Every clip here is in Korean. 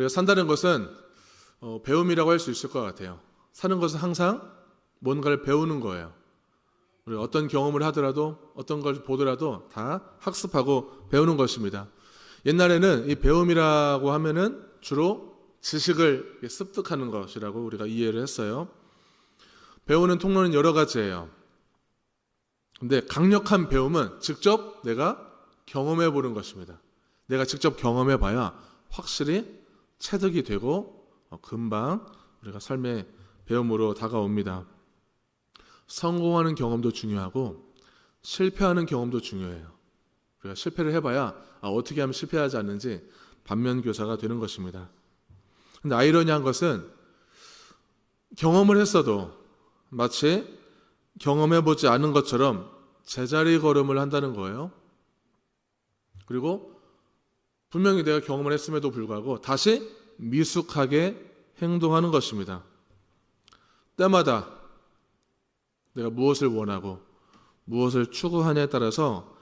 그래서 산다는 것은 어, 배움이라고 할 수 있을 것 같아요. 사는 것은 항상 뭔가를 배우는 거예요. 우리 어떤 경험을 하더라도 어떤 걸 보더라도 다 학습하고 배우는 것입니다. 옛날에는 이 배움이라고 하면은 주로 지식을 습득하는 것이라고 우리가 이해를 했어요. 배우는 통로는 여러 가지예요. 근데 강력한 배움은 직접 내가 경험해 보는 것입니다. 내가 직접 경험해 봐야 확실히 체득이 되고 어, 금방 우리가 삶의 배움으로 다가옵니다. 성공하는 경험도 중요하고 실패하는 경험도 중요해요. 우리가 실패를 해봐야 아, 어떻게 하면 실패하지 않는지 반면교사가 되는 것입니다. 근데 아이러니한 것은 경험을 했어도 마치 경험해보지 않은 것처럼 제자리 걸음을 한다는 거예요. 그리고 분명히 내가 경험을 했음에도 불구하고 다시 미숙하게 행동하는 것입니다. 때마다 내가 무엇을 원하고 무엇을 추구하냐에 따라서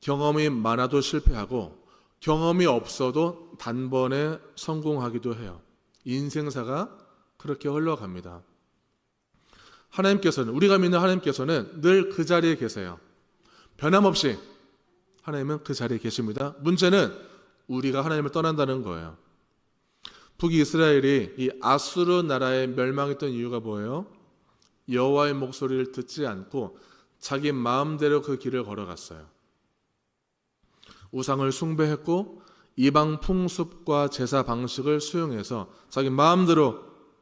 경험이 많아도 실패하고 경험이 없어도 단번에 성공하기도 해요. 인생사가 그렇게 흘러갑니다. 하나님께서는 우리가 믿는 하나님께서는 늘 그 자리에 계세요. 변함없이 하나님은 그 자리에 계십니다. 문제는 우리가 하나님을 떠난다는 거예요. 북이스라엘이 이 아수르 나라에 멸망했던 이유가 뭐예요? 여호와의 목소리를 듣지 않고 자기 마음대로 그 길을 걸어갔어요. 우상을 숭배했고 이방 풍습과 제사 방식을 수용해서 자기 마음대로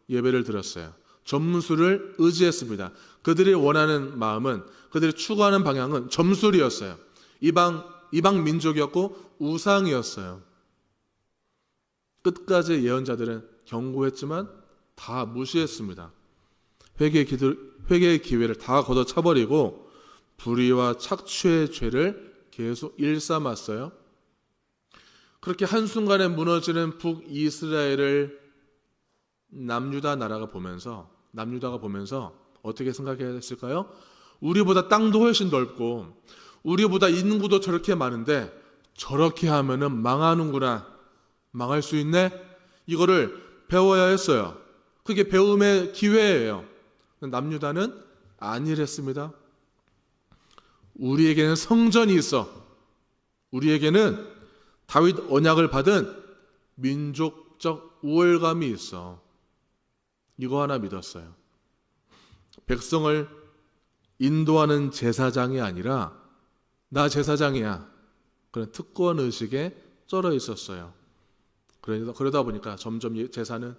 예배를 드렸어요. 점수를 의지했습니다. 그들이 원하는 마음은 그들이 추구하는 방향은 점술이었어요. 이방 이방 민족이었고 우상이었어요. 끝까지 예언자들은 경고했지만 다 무시했습니다. 회개 기도, 회개의 기회를 다 걷어 차버리고 불의와 착취의 죄를 계속 일삼았어요. 그렇게 한순간에 무너지는 북이스라엘을 남유다 나라가 보면서 남유다가 보면서 어떻게 생각했을까요? 우리보다 땅도 훨씬 넓고 우리보다 인구도 저렇게 많은데 저렇게 하면은 망하는구나. 망할 수 있네? 이거를 배워야 했어요. 그게 배움의 기회예요. 남유다는 아니랬습니다. 우리에게는 성전이 있어. 우리에게는 다윗 언약을 받은 민족적 우월감이 있어. 이거 하나 믿었어요. 백성을 인도하는 제사장이 아니라 나 제사장이야. 그런 특권 의식에 쩔어 있었어요. 그러다, 그러다 보니까 점점 제사는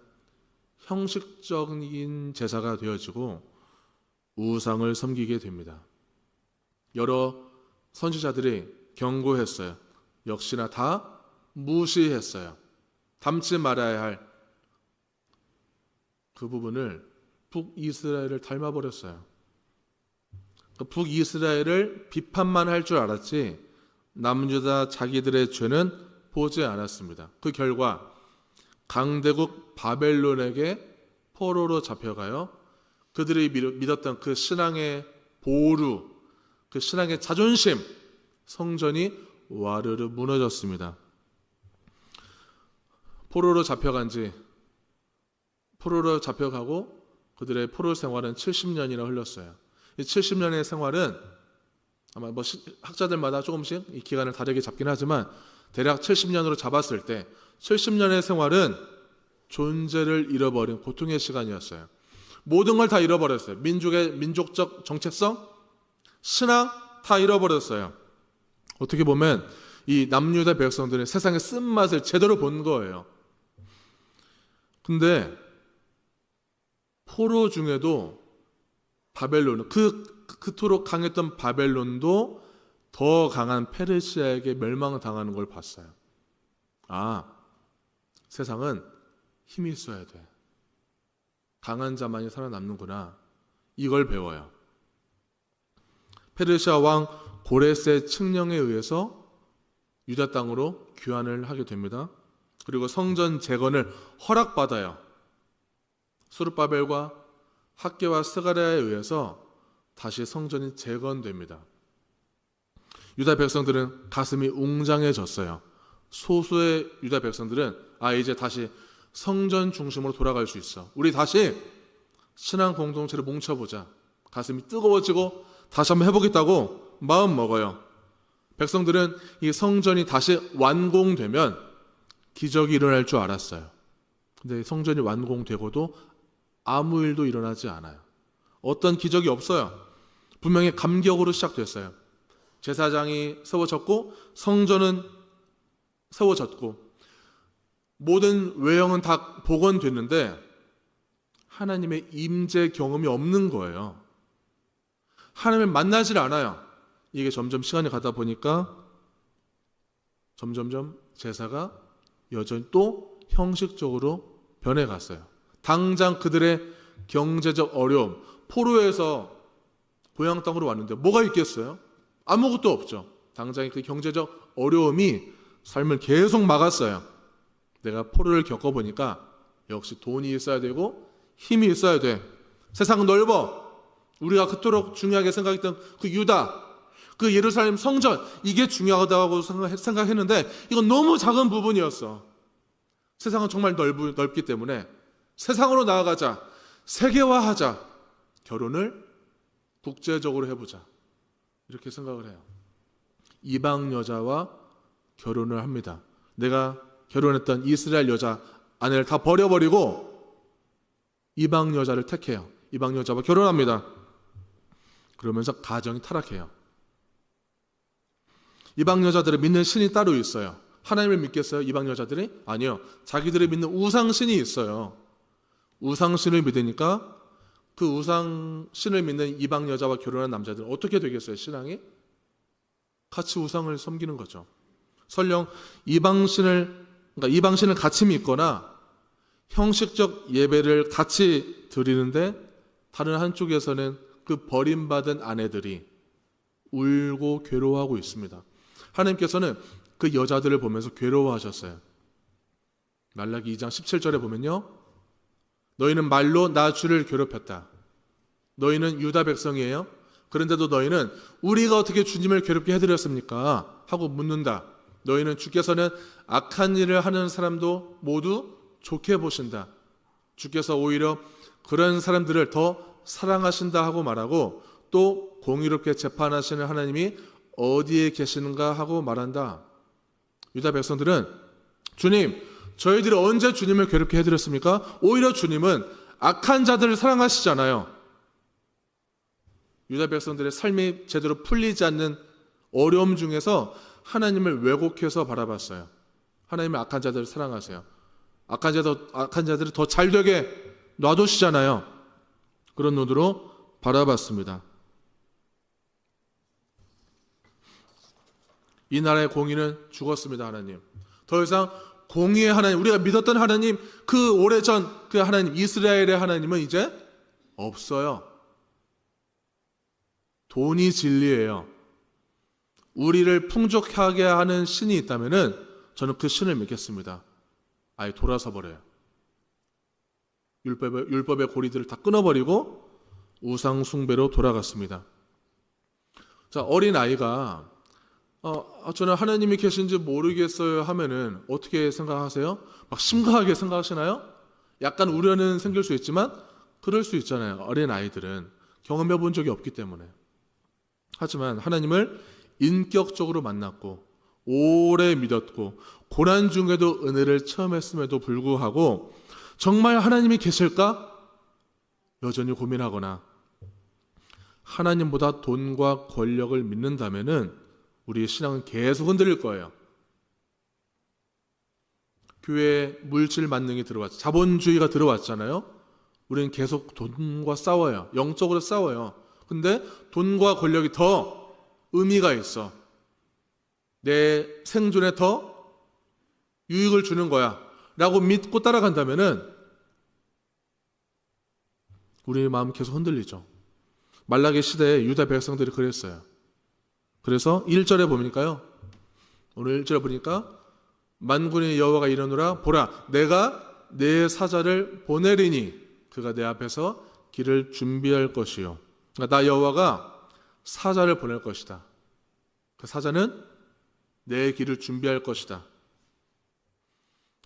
형식적인 제사가 되어지고 우상을 섬기게 됩니다. 여러 선지자들이 경고했어요. 역시나 다 무시했어요. 담지 말아야 할 그 부분을 북이스라엘을 닮아버렸어요. 그 북이스라엘을 비판만 할 줄 알았지 남유다 자기들의 죄는 보지 않았습니다. 그 결과 강대국 바벨론에게 포로로 잡혀가요. 그들이 믿었던 그 신앙의 보루, 그 신앙의 자존심, 성전이 와르르 무너졌습니다. 포로로 잡혀간 지 포로로 잡혀가고 그들의 포로 생활은 70년이나 흘렀어요. 이 70년의 생활은 아마 뭐 학자들마다 조금씩 이 기간을 다르게 잡긴 하지만 대략 70년으로 잡았을 때 70년의 생활은 존재를 잃어버린 고통의 시간이었어요. 모든 걸 다 잃어버렸어요. 민족의 민족적 정체성, 신앙 다 잃어버렸어요. 어떻게 보면 이 남유다 백성들은 세상의 쓴맛을 제대로 본 거예요. 근데 포로 중에도 바벨론 그 그토록 강했던 바벨론도 더 강한 페르시아에게 멸망당하는 걸 봤어요. 아, 세상은 힘이 있어야 돼. 강한 자만이 살아남는구나. 이걸 배워요. 페르시아 왕 고레스의 칙령에 의해서 유다 땅으로 귀환을 하게 됩니다. 그리고 성전 재건을 허락받아요. 수르바벨과 학계와 스가랴에 의해서 다시 성전이 재건됩니다. 유다 백성들은 가슴이 웅장해졌어요. 소수의 유다 백성들은 아 이제 다시 성전 중심으로 돌아갈 수 있어. 우리 다시 신앙 공동체를 뭉쳐보자. 가슴이 뜨거워지고 다시 한번 해보겠다고 마음 먹어요. 백성들은 이 성전이 다시 완공되면 기적이 일어날 줄 알았어요. 근데 성전이 완공되고도 아무 일도 일어나지 않아요. 어떤 기적이 없어요. 분명히 감격으로 시작됐어요. 제사장이 세워졌고 성전은 세워졌고 모든 외형은 다 복원됐는데 하나님의 임재 경험이 없는 거예요. 하나님을 만나질 않아요. 이게 점점 시간이 가다 보니까 점점점 제사가 여전히 또 형식적으로 변해갔어요. 당장 그들의 경제적 어려움, 포로에서 고향 땅으로 왔는데 뭐가 있겠어요? 아무것도 없죠. 당장 그 경제적 어려움이 삶을 계속 막았어요. 내가 포로를 겪어보니까 역시 돈이 있어야 되고 힘이 있어야 돼. 세상은 넓어. 우리가 그토록 중요하게 생각했던 그 유다, 그 예루살렘 성전, 이게 중요하다고 생각했- 생각했는데 이건 너무 작은 부분이었어. 세상은 정말 넓, 넓기 때문에 세상으로 나아가자. 세계화하자. 결혼을 국제적으로 해보자. 이렇게 생각을 해요. 이방 여자와 결혼을 합니다. 내가 결혼했던 이스라엘 여자 아내를 다 버려버리고 이방 여자를 택해요. 이방 여자와 결혼합니다. 그러면서 가정이 타락해요. 이방 여자들을 믿는 신이 따로 있어요. 하나님을 믿겠어요? 이방 여자들이? 아니요. 자기들이 믿는 우상신이 있어요. 우상신을 믿으니까 그 우상 신을 믿는 이방 여자와 결혼한 남자들은 어떻게 되겠어요? 신앙이? 같이 우상을 섬기는 거죠. 설령 이방 신을 그러니까 이방 신을 같이 믿거나 형식적 예배를 같이 드리는데 다른 한쪽에서는 그 버림받은 아내들이 울고 괴로워하고 있습니다. 하나님께서는 그 여자들을 보면서 괴로워하셨어요. 말라기 2장 17절에 보면요. 너희는 말로 나 주를 괴롭혔다. 너희는 유다 백성이에요. 그런데도 너희는 우리가 어떻게 주님을 괴롭게 해드렸습니까? 하고 묻는다. 너희는 주께서는 악한 일을 하는 사람도 모두 좋게 보신다. 주께서 오히려 그런 사람들을 더 사랑하신다 하고 말하고 또 공의롭게 재판하시는 하나님이 어디에 계시는가 하고 말한다. 유다 백성들은 주님, 저희들이 언제 주님을 괴롭게 해드렸습니까? 오히려 주님은 악한 자들을 사랑하시잖아요. 유다 백성들의 삶이 제대로 풀리지 않는 어려움 중에서 하나님을 왜곡해서 바라봤어요. 하나님은 악한 자들을 사랑하세요. 악한 자들 악한 자들을 더 잘 되게 놔두시잖아요. 그런 눈으로 바라봤습니다. 이 나라의 공의는 죽었습니다, 하나님. 더 이상 공의의 하나님, 우리가 믿었던 하나님, 그 오래전 그 하나님, 이스라엘의 하나님은 이제 없어요. 돈이 진리예요. 우리를 풍족하게 하는 신이 있다면은 저는 그 신을 믿겠습니다. 아예 돌아서 버려요. 율법의, 율법의 고리들을 다 끊어버리고 우상 숭배로 돌아갔습니다. 자 어린 아이가 어, 저는 하나님이 계신지 모르겠어요 하면은 어떻게 생각하세요? 막 심각하게 생각하시나요? 약간 우려는 생길 수 있지만 그럴 수 있잖아요. 어린 아이들은 경험해 본 적이 없기 때문에. 하지만 하나님을 인격적으로 만났고 오래 믿었고 고난 중에도 은혜를 체험했음에도 불구하고 정말 하나님이 계실까? 여전히 고민하거나 하나님보다 돈과 권력을 믿는다면은 우리의 신앙은 계속 흔들릴 거예요. 교회에 물질 만능이 들어왔죠. 자본주의가 들어왔잖아요. 우리는 계속 돈과 싸워요. 영적으로 싸워요. 근데 돈과 권력이 더 의미가 있어. 내 생존에 더 유익을 주는 거야. 라고 믿고 따라간다면은 우리의 마음 계속 흔들리죠. 말라기 시대에 유다 백성들이 그랬어요. 그래서 1절에 보니까요. 오늘 1절에 보니까 만군의 여호와가 이르노라 보라 내가 내 사자를 보내리니 그가 내 앞에서 길을 준비할 것이요. 그러니까 나 여호와가 사자를 보낼 것이다. 그 사자는 내 길을 준비할 것이다.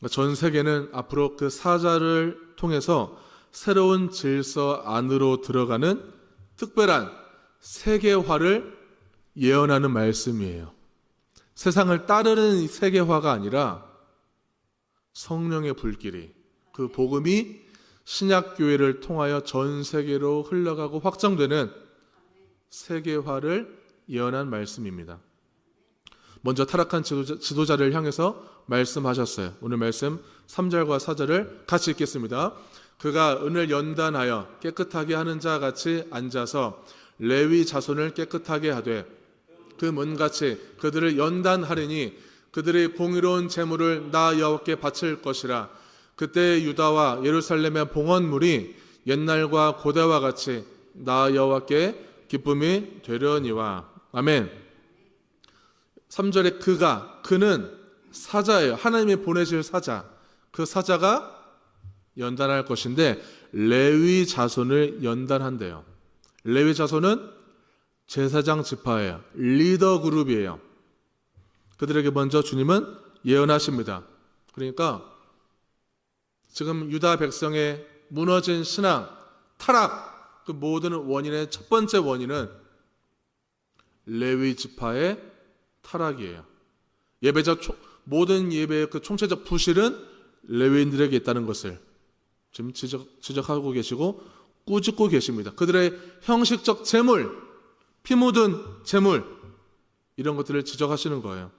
전 세계는 앞으로 그 사자를 통해서 새로운 질서 안으로 들어가는 특별한 세계화를 예언하는 말씀이에요. 세상을 따르는 세계화가 아니라 성령의 불길이 그 복음이 신약 교회를 통하여 전 세계로 흘러가고 확장되는 세계화를 예언한 말씀입니다. 먼저 타락한 지도자, 를 향해서 말씀하셨어요. 오늘 말씀 3절과 4절을 같이 읽겠습니다. 그가 은을 연단하여 깨끗하게 하는 자 같이 앉아서 레위 자손을 깨끗하게 하되 그 문같이 그들을 연단하리니 그들의 공의로운 재물을 나 여호와께 바칠 것이라 그때 유다와 예루살렘의 봉헌물이 옛날과 고대와 같이 나 여호와께 기쁨이 되려니와 아멘. 3절에 그가 그는 사자예요. 하나님이 보내실 사자. 그 사자가 연단할 것인데 레위 자손을 연단한대요. 레위 자손은 제사장 지파예요. 리더 그룹이에요. 그들에게 먼저 주님은 예언하십니다. 그러니까 지금 유다 백성의 무너진 신앙, 타락, 그 모든 원인의 첫 번째 원인은 레위 지파의 타락이에요. 예배적 모든 예배의 그 총체적 부실은 레위인들에게 있다는 것을 지금 지적, 지적하고 계시고 꾸짖고 계십니다. 그들의 형식적 재물, 피 묻은 재물 이런 것들을 지적하시는 거예요.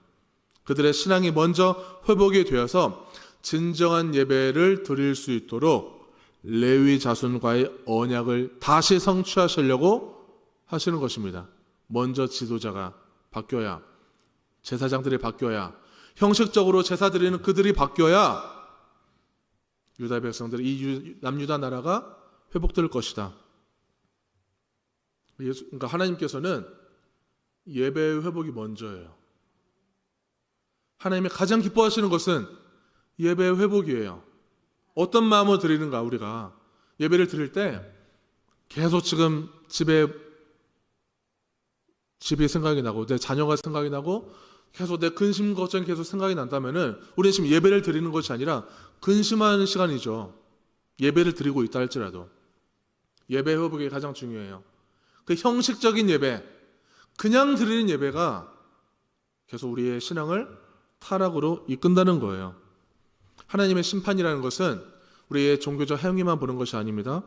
그들의 신앙이 먼저 회복이 되어서 진정한 예배를 드릴 수 있도록 레위 자손과의 언약을 다시 성취하시려고 하시는 것입니다. 먼저 지도자가 바뀌어야 제사장들이 바뀌어야 형식적으로 제사 드리는 그들이 바뀌어야 유다 백성들 이 남유다 나라가 회복될 것이다. 예수, 그러니까 하나님께서는 예배의 회복이 먼저예요. 하나님이 가장 기뻐하시는 것은 예배의 회복이에요. 어떤 마음으로 드리는가 우리가 예배를 드릴 때 계속 지금 집에 집이 생각이 나고 내 자녀가 생각이 나고 계속 내 근심 걱정이 계속 생각이 난다면은 우리는 지금 예배를 드리는 것이 아니라 근심하는 시간이죠. 예배를 드리고 있다 할지라도 예배 회복이 가장 중요해요. 그 형식적인 예배, 그냥 드리는 예배가 계속 우리의 신앙을 타락으로 이끈다는 거예요. 하나님의 심판이라는 것은 우리의 종교적 행위만 보는 것이 아닙니다.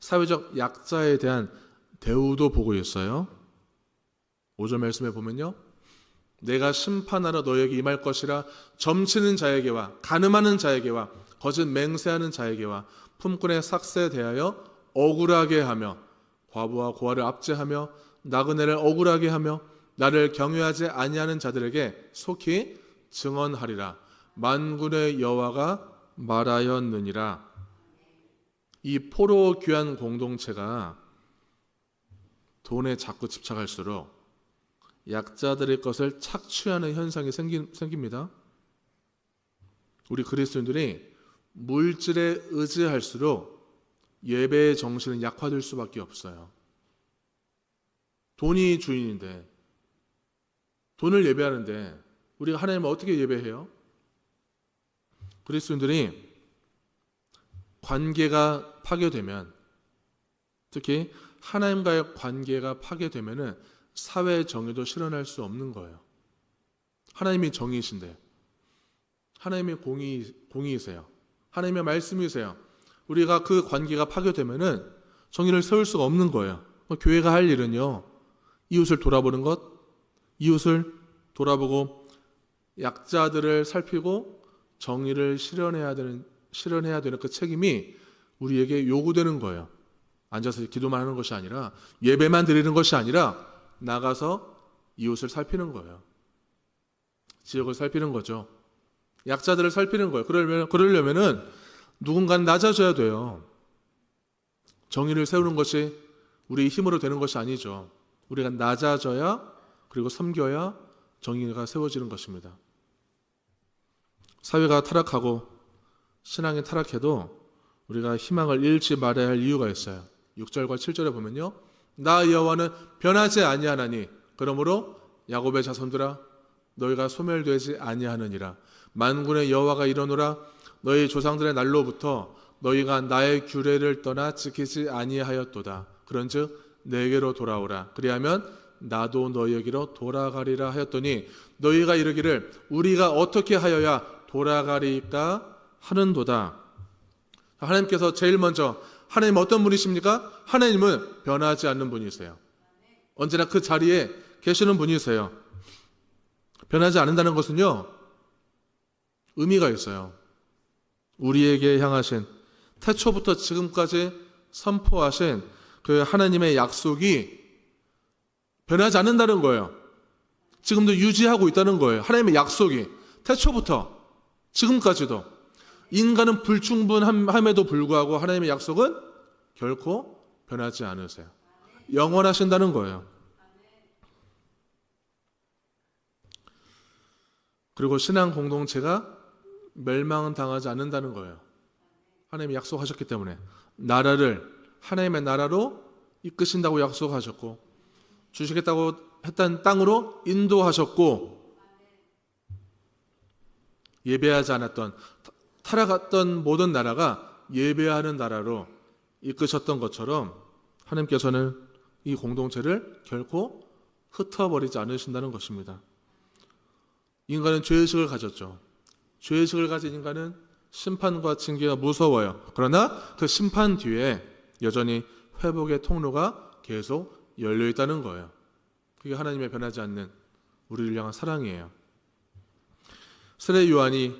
사회적 약자에 대한 대우도 보고 있어요. 5절 말씀에 보면요. 내가 심판하러 너에게 임할 것이라 점치는 자에게와 가늠하는 자에게와 거짓 맹세하는 자에게와 품꾼의 삭세에 대하여 억울하게 하며 과부와 고아를 압제하며 나그네를 억울하게 하며 나를 경외하지 아니하는 자들에게 속히 증언하리라 만군의 여호와가 말하였느니라 이 포로 귀한 공동체가 돈에 자꾸 집착할수록 약자들의 것을 착취하는 현상이 생기, 생깁니다. 우리 그리스도인들이 물질에 의지할수록 예배의 정신은 약화될 수밖에 없어요. 돈이 주인인데 돈을 예배하는데 우리가 하나님을 어떻게 예배해요? 그리스도인들이 관계가 파괴되면 특히 하나님과의 관계가 파괴되면은 사회 정의도 실현할 수 없는 거예요. 하나님이 정의이신데 하나님의 공의 공의이세요. 하나님의 말씀이세요. 우리가 그 관계가 파괴되면은 정의를 세울 수가 없는 거예요. 뭐 교회가 할 일은요. 이웃을 돌아보는 것, 이웃을 돌아보고 약자들을 살피고 정의를 실현해야 되는 실현해야 되는 그 책임이 우리에게 요구되는 거예요. 앉아서 기도만 하는 것이 아니라 예배만 드리는 것이 아니라 나가서 이웃을 살피는 거예요. 지역을 살피는 거죠. 약자들을 살피는 거예요. 그러려면, 그러려면은 누군가는 낮아져야 돼요. 정의를 세우는 것이 우리 힘으로 되는 것이 아니죠. 우리가 낮아져야 그리고 섬겨야 정의가 세워지는 것입니다. 사회가 타락하고 신앙이 타락해도 우리가 희망을 잃지 말아야 할 이유가 있어요. 6절과 7절에 보면요. 나 여호와는 변하지 아니하나니 그러므로 야곱의 자손들아 너희가 소멸되지 아니하느니라 만군의 여호와가 이러노라 너희 조상들의 날로부터 너희가 나의 규례를 떠나 지키지 아니하였도다. 그런즉 내게로 돌아오라. 그리하면 나도 너희에게로 돌아가리라 하였더니 너희가 이르기를 우리가 어떻게 하여야 돌아가리까 하는도다. 하나님께서 제일 먼저 하나님 어떤 분이십니까? 하나님은 변하지 않는 분이세요. 언제나 그 자리에 계시는 분이세요. 변하지 않는다는 것은요, 의미가 있어요. 우리에게 향하신 태초부터 지금까지 선포하신 그 하나님의 약속이 변하지 않는다는 거예요. 지금도 유지하고 있다는 거예요. 하나님의 약속이 태초부터 지금까지도 인간은 불충분함에도 불구하고 하나님의 약속은 결코 변하지 않으세요. 영원하신다는 거예요. 그리고 신앙 공동체가 멸망은 당하지 않는다는 거예요. 하나님이 약속하셨기 때문에 나라를 하나님의 나라로 이끄신다고 약속하셨고 주시겠다고 했던 땅으로 인도하셨고 예배하지 않았던 타락했던 모든 나라가 예배하는 나라로 이끄셨던 것처럼 하나님께서는 이 공동체를 결코 흩어버리지 않으신다는 것입니다. 인간은 죄의식을 가졌죠. 죄의식을 가진 인간은 심판과 징계가 무서워요. 그러나 그 심판 뒤에 여전히 회복의 통로가 계속 열려 있다는 거예요. 그게 하나님의 변하지 않는 우리를 향한 사랑이에요. 세례 요한이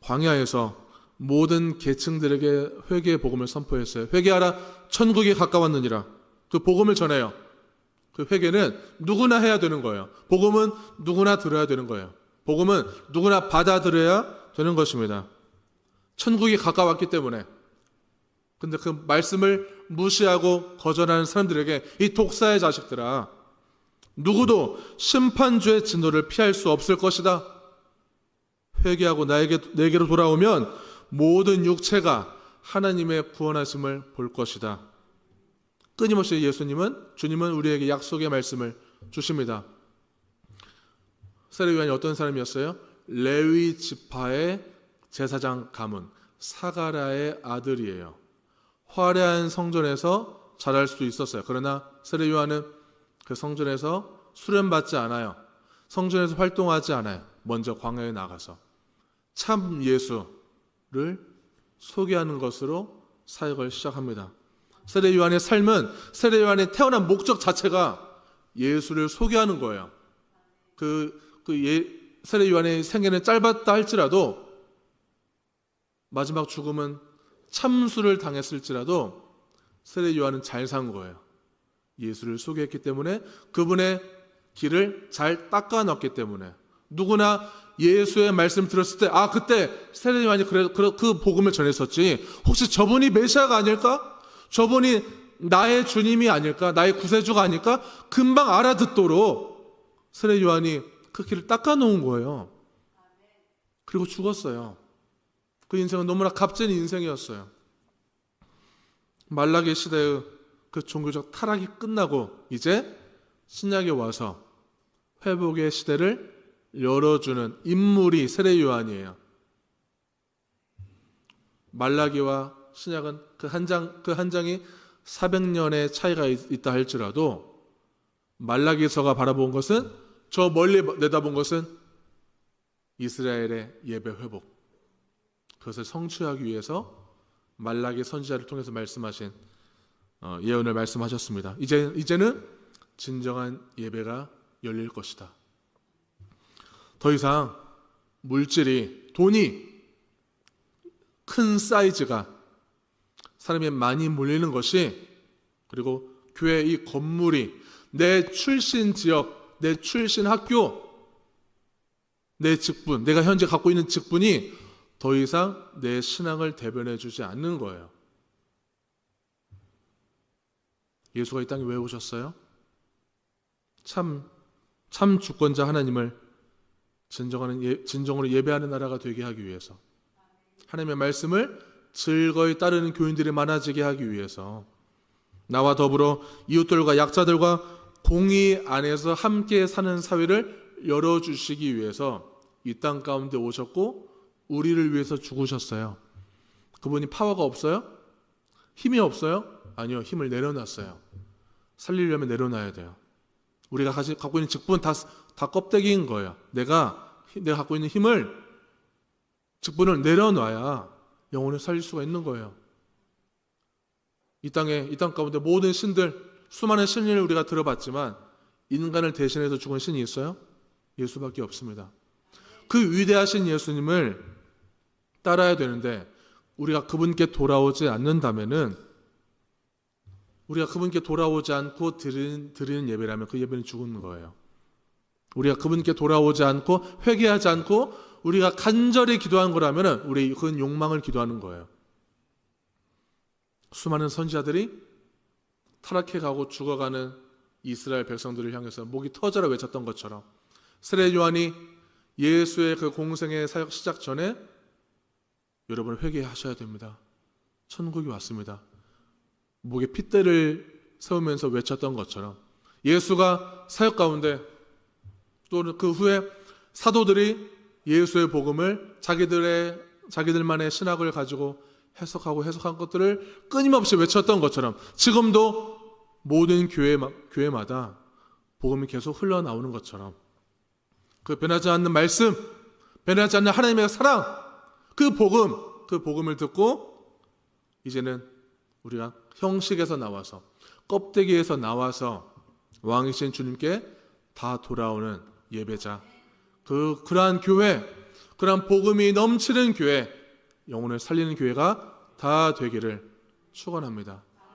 광야에서 모든 계층들에게 회개의 복음을 선포했어요. 회개하라 천국이 가까웠느니라. 그 복음을 전해요. 그 회개는 누구나 해야 되는 거예요. 복음은 누구나 들어야 되는 거예요. 복음은 누구나 받아들여야 되는 것입니다. 천국이 가까웠기 때문에. 근데 그 말씀을 무시하고 거절하는 사람들에게 이 독사의 자식들아, 누구도 심판주의 진노를 피할 수 없을 것이다. 회개하고 나에게, 내게로 돌아오면 모든 육체가 하나님의 구원하심을 볼 것이다. 끊임없이 예수님은, 주님은 우리에게 약속의 말씀을 주십니다. 세례 요한이 어떤 사람이었어요? 레위 지파의 제사장 가문 사가라의 아들이에요. 화려한 성전에서 자랄 수도 있었어요. 그러나 세례 요한은 그 성전에서 수련받지 않아요. 성전에서 활동하지 않아요. 먼저 광야에 나가서 참 예수를 소개하는 것으로 사역을 시작합니다. 세례 요한의 삶은 세례 요한의 태어난 목적 자체가 예수를 소개하는 거예요. 그, 그 예, 세례 요한의 생애는 짧았다 할지라도 마지막 죽음은 참수를 당했을지라도 세례 요한은 잘 산 거예요. 예수를 소개했기 때문에 그분의 길을 잘 닦아 놨기 때문에 누구나 예수의 말씀 들었을 때 아 그때 세례 요한이 그래, 그, 그 복음을 전했었지 혹시 저분이 메시아가 아닐까? 저분이 나의 주님이 아닐까? 나의 구세주가 아닐까? 금방 알아듣도록 세례 요한이 그 길을 닦아 놓은 거예요. 그리고 죽었어요. 그 인생은 너무나 값진 인생이었어요. 말라기 시대의 그 종교적 타락이 끝나고 이제 신약에 와서 회복의 시대를 열어주는 인물이 세례 요한이에요. 말라기와 신약은 그 한 장, 그 한 장이 400년의 차이가 있다 할지라도 말라기서가 바라본 것은 저 멀리 내다본 것은 이스라엘의 예배 회복. 그것을 성취하기 위해서 말라기 선지자를 통해서 말씀하신 어, 예언을 말씀하셨습니다. 이제 이제는 진정한 예배가 열릴 것이다. 더 이상 물질이 돈이 큰 사이즈가 사람이 많이 몰리는 것이 그리고 교회 이 건물이 내 출신 지역, 내 출신 학교, 내 직분, 내가 현재 갖고 있는 직분이 더 이상 내 신앙을 대변해 주지 않는 거예요. 예수가 이 땅에 왜 오셨어요? 참, 참 주권자 하나님을 진정하는, 예, 진정으로 예배하는 나라가 되게 하기 위해서. 하나님의 말씀을 즐거이 따르는 교인들이 많아지게 하기 위해서. 나와 더불어 이웃들과 약자들과 공의 안에서 함께 사는 사회를 열어주시기 위해서 이 땅 가운데 오셨고 우리를 위해서 죽으셨어요. 그분이 파워가 없어요? 힘이 없어요? 아니요, 힘을 내려놨어요. 살리려면 내려놔야 돼요. 우리가 가지, 갖고 있는 직분 다, 다 껍데기인 거예요. 내가, 내가 갖고 있는 힘을, 직분을 내려놔야 영혼을 살릴 수가 있는 거예요. 이 땅에, 이 땅 가운데 모든 신들, 수많은 신을 우리가 들어봤지만, 인간을 대신해서 죽은 신이 있어요? 예수밖에 없습니다. 그 위대하신 예수님을 따라야 되는데, 우리가 그분께 돌아오지 않는다면은, 우리가 그분께 돌아오지 않고 드리는, 드리는 예배라면 그 예배는 죽은 거예요. 우리가 그분께 돌아오지 않고 회개하지 않고 우리가 간절히 기도한 거라면 우리 그건 욕망을 기도하는 거예요. 수많은 선지자들이 타락해 가고 죽어가는 이스라엘 백성들을 향해서 목이 터져라 외쳤던 것처럼 세례 요한이 예수의 그 공생의 사역 시작 전에 여러분 회개하셔야 됩니다. 천국이 왔습니다. 목에 핏대를 세우면서 외쳤던 것처럼 예수가 사역 가운데 또는 그 후에 사도들이 예수의 복음을 자기들의 자기들만의 신학을 가지고 해석하고 해석한 것들을 끊임없이 외쳤던 것처럼 지금도 모든 교회 교회마다 복음이 계속 흘러나오는 것처럼 그 변하지 않는 말씀, 변하지 않는 하나님의 사랑, 그 복음, 그 복음을 듣고 이제는 우리가 형식에서 나와서 껍데기에서 나와서 왕이신 주님께 다 돌아오는 예배자. 그 그러한 교회, 그러한 복음이 넘치는 교회, 영혼을 살리는 교회가 다 되기를 축원합니다.